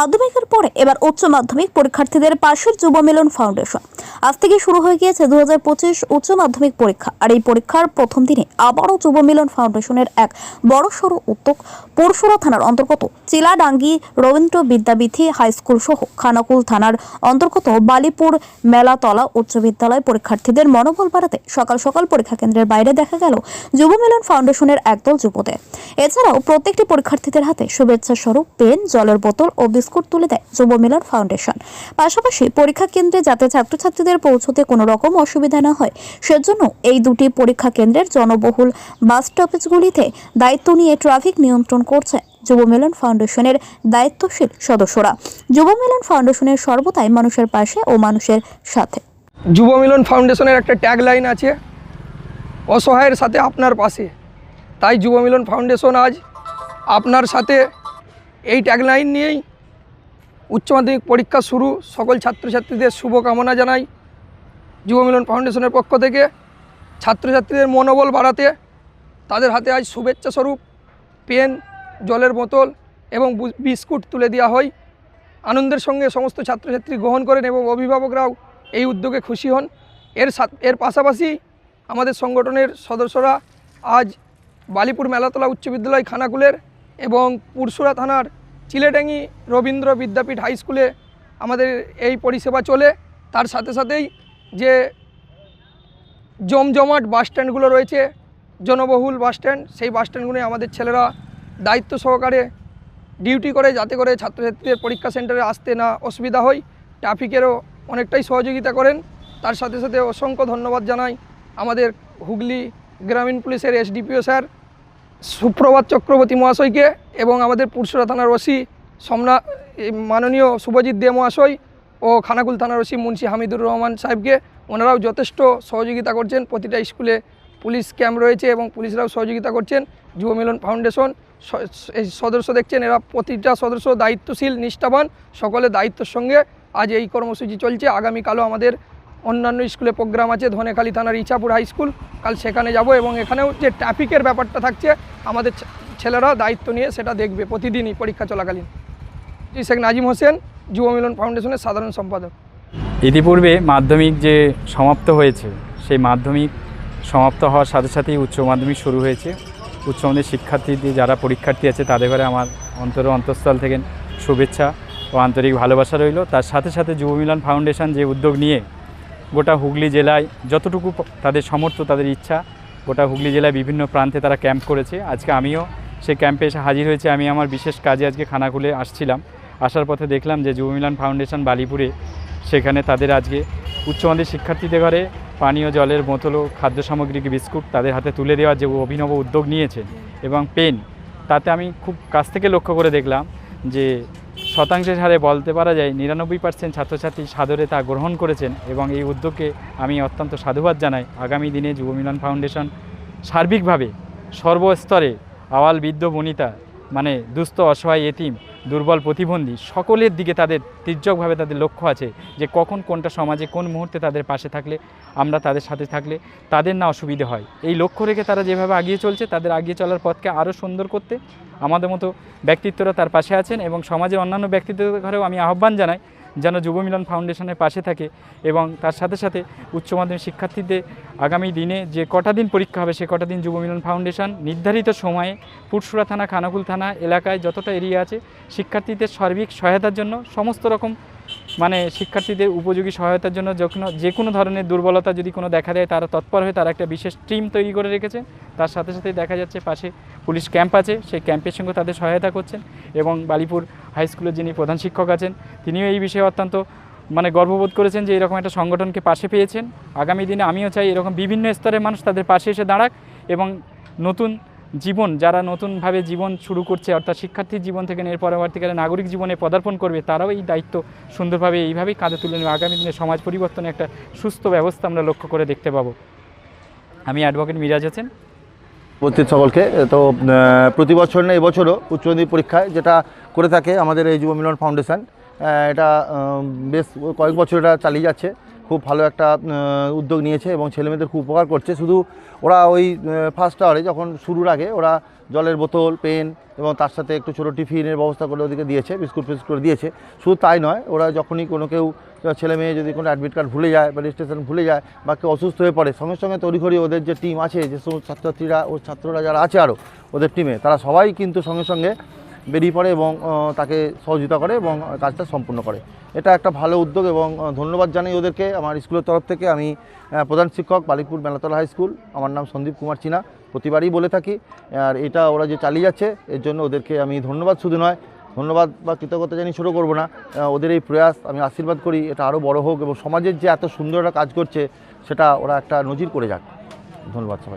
মাধ্যমিকের পরে এবার উচ্চ মাধ্যমিক পরীক্ষার্থীদের পাশের যুব মিলন ফাউন্ডেশন। আজ থেকে শুরু হয়ে গিয়েছে দু উচ্চ মাধ্যমিক পরীক্ষা। আর এই পরীক্ষার প্রথম দিনে আবারও যুব মিলন ফাউন্ডেশনের এক বড় সড়ো উদ্যোগ পরশুরা থানার অন্তর্গত চিলাডাঙ্গি রবীন্দ্র বিদ্যাবিধি হাই স্কুল সহ খানাকুল থানার অন্তর্গত বালিপুর মেলাতলা উচ্চ বিদ্যালয় পরীক্ষার্থীদের মনোবল বাড়াতে সকাল সকাল পরীক্ষা কেন্দ্রের বাইরে দেখা গেল যুব মিলন ফাউন্ডেশনের একদল যুবদের। এছাড়াও প্রত্যেকটি পরীক্ষার্থীদের হাতে শুভেচ্ছা স্বরূপ, পেন, জলের বোতল ও বিস্কুট তুলে দেয় যুব মিলন ফাউন্ডেশন। পাশাপাশি পরীক্ষা কেন্দ্রে যাতে ছাত্রছাত্রীদের পৌঁছতে কোনো রকম অসুবিধা না হয়, সেজন্য এই দুটি পরীক্ষা কেন্দ্রের জনবহুল বাস স্টপেজগুলিতে দায়িত্ব নিয়ে ট্রাফিক নিয়ন্ত্রণ করছে যুব মিলন ফাউন্ডেশনের দায়িত্বশীল সদস্যরা। যুব মিলন ফাউন্ডেশনের সর্বদাই মানুষের পাশে ও মানুষের সাথে। যুব মিলন ফাউন্ডেশনের একটা ট্যাগ লাইন আছে, অসহায়ের সাথে আপনার পাশে। তাই যুব মিলন ফাউন্ডেশন আজ আপনার সাথে এই ট্যাগ লাইন নিয়েই উচ্চ মাধ্যমিক পরীক্ষা শুরু। সকল ছাত্রছাত্রীদের শুভকামনা জানাই। যুব মিলন ফাউন্ডেশনের পক্ষ থেকে ছাত্রছাত্রীদের মনোবল বাড়াতে তাদের হাতে আজ শুভেচ্ছা স্বরূপ, পেন, জলের বোতল এবং বিস্কুট তুলে দেওয়া হয়। আনন্দের সঙ্গে সমস্ত ছাত্রছাত্রী গ্রহণ করেন এবং অভিভাবকরাও এই উদ্যোগে খুশি হন। এর এর পাশাপাশি আমাদের সংগঠনের সদস্যরা আজ বালিপুর মেলাতলা উচ্চ বিদ্যালয় খানাকুলের এবং পুরসুরা থানার চিলেডাঙ্গি রবীন্দ্র বিদ্যাপীঠ হাই স্কুলে আমাদের এই পরিষেবা চলে। তার সাথে সাথেই যে জমজমাট বাস স্ট্যান্ডগুলো রয়েছে, জনবহুল বাস স্ট্যান্ড, সেই বাস স্ট্যান্ডগুলোয় আমাদের ছেলেরা দায়িত্ব সহকারে ডিউটি করে যাতে করে ছাত্রছাত্রীদের পরীক্ষা সেন্টারে আসতে না অসুবিধা হয়। ট্রাফিকেরও অনেকটাই সহযোগিতা করেন। তার সাথে সাথে অসংখ্য ধন্যবাদ জানাই আমাদের হুগলি গ্রামীণ পুলিশের এসডিপিও স্যার সুপ্রভাত চক্রবর্তী মহাশয়কে এবং আমাদের পুরসুরা থানার ওসি সমনা মাননীয় শুভজিৎ দে মহাশয় ও খানাকুল থানার ওসি মুন্সি হামিদুর রহমান সাহেবকে। ওনারাও যথেষ্ট সহযোগিতা করছেন। প্রতিটা স্কুলে পুলিশ ক্যাম্প রয়েছে এবং পুলিশরাও সহযোগিতা করছেন। যুব মিলন ফাউন্ডেশন এই সদস্য দেখছেন। এরা প্রতিটা সদস্য দায়িত্বশীল, নিষ্ঠাবান। সকলে দায়িত্বের সঙ্গে আজ এই কর্মসূচি চলছে। আগামীকালও আমাদের অন্যান্য স্কুলে প্রোগ্রাম আছে, ধনেখালি থানার ইছাপুর হাই স্কুল। কাল সেখানে যাব এবং এখানেও যে ট্রাফিকের ব্যাপারটা থাকছে, আমাদের ছেলেরা দায়িত্ব নিয়ে সেটা দেখবে প্রতিদিনই পরীক্ষা চলাকালীন। শেখ নাজিম হোসেন, যুব মিলন ফাউন্ডেশনের সাধারণ সম্পাদক। ইতিপূর্বে মাধ্যমিক যে সমাপ্ত হয়েছে, সেই মাধ্যমিক সমাপ্ত হওয়ার সাথে সাথেই উচ্চ মাধ্যমিক শুরু হয়েছে। উচ্চ মাধ্যমিক শিক্ষার্থীদের যারা পরীক্ষার্থী আছে, তাদের ঘরে আমার অন্তর অন্তঃস্থল থেকে শুভেচ্ছা ও আন্তরিক ভালোবাসা রইল। তার সাথে সাথে যুব মিলন ফাউন্ডেশন যে উদ্যোগ নিয়ে গোটা হুগলি জেলায় যতটুকু তাদের সমর্থ তাদের ইচ্ছা, গোটা হুগলি জেলায় বিভিন্ন প্রান্তে তারা ক্যাম্প করেছে। আজকে আমিও সেই ক্যাম্পে এসে হাজির হয়েছে। আমি আমার বিশেষ কাজে আজকে খানাকুলে আসছিলাম। আসার পথে দেখলাম যে যুব মিলন ফাউন্ডেশন বালিপুরে সেখানে তাদের আজকে উচ্চ মাধ্যমিক শিক্ষার্থীদের ঘরে পানীয় জলের বোতল ও খাদ্য সামগ্রী বিস্কুট তাদের হাতে তুলে দেওয়ার যে অভিনব উদ্যোগ নিয়েছেন এবং পেন, তাতে আমি খুব কাছ থেকে লক্ষ্য করে দেখলাম যে শতাংশের হারে বলতে পারা যায়, নিরানব্বই পার্সেন্ট ছাত্রছাত্রী সাদরে তা গ্রহণ করেছেন এবং এই উদ্যোগকে আমি অত্যন্ত সাধুবাদ জানাই। আগামী দিনে যুব মিলন ফাউন্ডেশন সার্বিকভাবে সর্বস্তরে আওয়াল বৃদ্ধ বনিতা মানে দুস্থ অসহায় এতিম দুর্বল প্রতিবন্ধী, সকলের দিকে তাদের তির্যকভাবে তাদের লক্ষ্য আছে যে কখন কোনটা সমাজে কোন মুহূর্তে তাদের পাশে থাকলে, আমরা তাদের সাথে থাকলে তাদের না অসুবিধে হয়। এই লক্ষ্য রেখে তারা যেভাবে আগিয়ে চলছে, তাদের আগিয়ে চলার পথকে আরও সুন্দর করতে আমাদের মতো ব্যক্তিত্বরা তার পাশে আছেন এবং সমাজের অন্যান্য ব্যক্তিত্বের ঘরেও আমি আহ্বান জানাই যেন যুব মিলন ফাউন্ডেশনের পাশে থাকে এবং তার সাথে সাথে উচ্চ মাধ্যমিক শিক্ষার্থীদের আগামী দিনে যে কটা দিন পরীক্ষা হবে, সে কটা দিন যুব মিলন ফাউন্ডেশন নির্ধারিত সময়ে পুরসুরা থানা, খানাকুল থানা এলাকায় যতটা এরিয়া আছে শিক্ষার্থীদের সার্বিক সহায়তার জন্য, সমস্ত রকম মানে শিক্ষার্থীদের উপযোগী সহায়তার জন্য যখন যে কোনো ধরনের দুর্বলতা যদি কোনো দেখা দেয়, তারা তৎপর হয়ে তারা একটা বিশেষ টিম তৈরি করে রেখেছে। তার সাথে সাথে দেখা যাচ্ছে পাশে পুলিশ ক্যাম্প আছে, সেই ক্যাম্পের সঙ্গে তাদের সহায়তা করছেন এবং বালিপুর হাই স্কুলের যিনি প্রধান শিক্ষক আছেন, তিনিও এই বিষয়ে অত্যন্ত মানে গর্ববোধ করেছেন যে এরকম একটা সংগঠনকে পাশে পেয়েছেন। আগামী দিনে আমিও চাই এরকম বিভিন্ন স্তরের মানুষ তাদের পাশে এসে দাঁড়াক এবং নতুন জীবন, যারা নতুনভাবে জীবন শুরু করছে, অর্থাৎ শিক্ষার্থীর জীবন থেকে এর পরবর্তীকালে নাগরিক জীবনে পদার্পণ করবে, তারাও এই দায়িত্ব সুন্দরভাবে এইভাবেই কাঁধে তুলে নেবে। আগামী দিনে সমাজ পরিবর্তনে একটা সুস্থ ব্যবস্থা আমরা লক্ষ্য করে দেখতে পাবো। আমি অ্যাডভোকেট মিরাজ হোসেন। উপস্থিত সকলকে। তো প্রতি বছর না, এবছরও উচ্চ মাধ্যমিক পরীক্ষায় যেটা করে থাকে আমাদের এই যুব মিলন ফাউন্ডেশন এটা বেশ কয়েক বছর এটা চালিয়ে যাচ্ছে। খুব ভালো একটা উদ্যোগ নিয়েছে এবং ছেলেমেয়েদের খুব উপকার করছে। শুধু ওরা ওই ফার্স্ট আওয়ারে যখন শুরুর আগে ওরা জলের বোতল, পেন এবং তার সাথে একটু ছোটো টিফিনের ব্যবস্থা করে ওদেরকে দিয়েছে, বিস্কুট ফিস্কুট করে দিয়েছে। শুধু তাই নয়, ওরা যখনই কোনো কেউ ছেলে মেয়ে যদি কোনো অ্যাডমিট কার্ড ভুলে যায় বা রেজিস্ট্রেশন ভুলে যায় বা কেউ অসুস্থ হয়ে পড়ে, সঙ্গে সঙ্গে তড়িঘড়ি ওদের যে টিম আছে, যে সমস্ত ছাত্রছাত্রীরা ও ছাত্ররা যারা আছে আরও ওদের টিমে তারা সবাই কিন্তু সঙ্গে সঙ্গে বেরিয়ে পড়ে এবং তাকে সহযোগিতা করে এবং কাজটা সম্পূর্ণ করে। এটা একটা ভালো উদ্যোগ এবং ধন্যবাদ জানাই ওদেরকে। আমার স্কুলের তরফ থেকে আমি প্রধান শিক্ষক বালিকপুর মেলাতলা হাই স্কুল। আমার নাম সন্দীপ কুমার চিনা। প্রতিবারই বলে থাকি, আর এটা ওরা যে চালিয়ে যাচ্ছে, এর জন্য ওদেরকে আমি ধন্যবাদ। শুধু নয়, ধন্যবাদ বা কৃতজ্ঞতা জানি শুরু করব না। ওদের এই প্রয়াস, আমি আশীর্বাদ করি এটা আরও বড় হোক এবং সমাজের যে এত সুন্দর একটা কাজ করছে, সেটা ওরা একটা নজির করে যাক। ধন্যবাদ সবাই